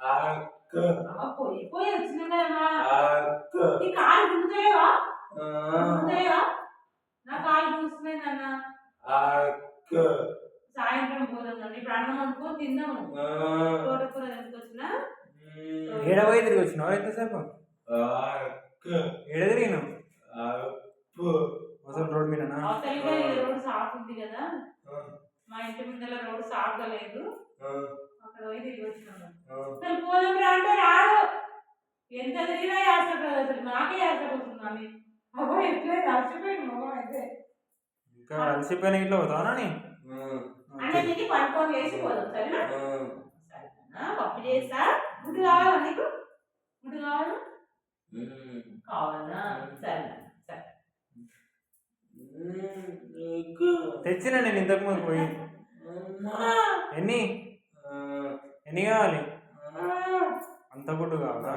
అమ్మ పోయి పోయి వచ్చిన కదమ్మా అక్క నీ కాలు గుంజలేవా ఆ, గుంజలేవా నా కాలు గుంజుతున్నాయి నాన్న. అక్క సాయంత్రం పోదాం ఇప్పుడు అన్నం అనుకో ఆ, తోటకూర తెచ్చుకొచ్చినా మ్, ఏడ పోయి తిరిగి వచ్చినావు ఎంతసేపు? అక్క ఏడ తిరిగినావు అసలు రోడ్ మీద సాఫ్ ఉంది కదా. మా ఇంటి ముందర రోడ్డు సాఫ్గా లేదు. అసలు పోదాం రా అంటే రాడు. ఎంత తిరిగినా యాసపడదు. అసలు నాకే యాసపడుతున్నాను అబ్బో ఎట్లే రాసిపోయింది మొహం అయితే. ఇంకా అలసిపోయిన ఇంట్లో పోతావా అంటే నీకు పనుకొని వేసి పోదాం సరేనా? సరేనా? పప్పు చేస్తా గుడ్డు కావాలా నీకు? గుడ్డు కావాలా? కావాలా? సరే. సరే తెచ్చిన నేను ఇంతకు ముందు పోయి. ఎన్ని? ఎన్ని కావాలి? అంత గుడ్డు కావాలా?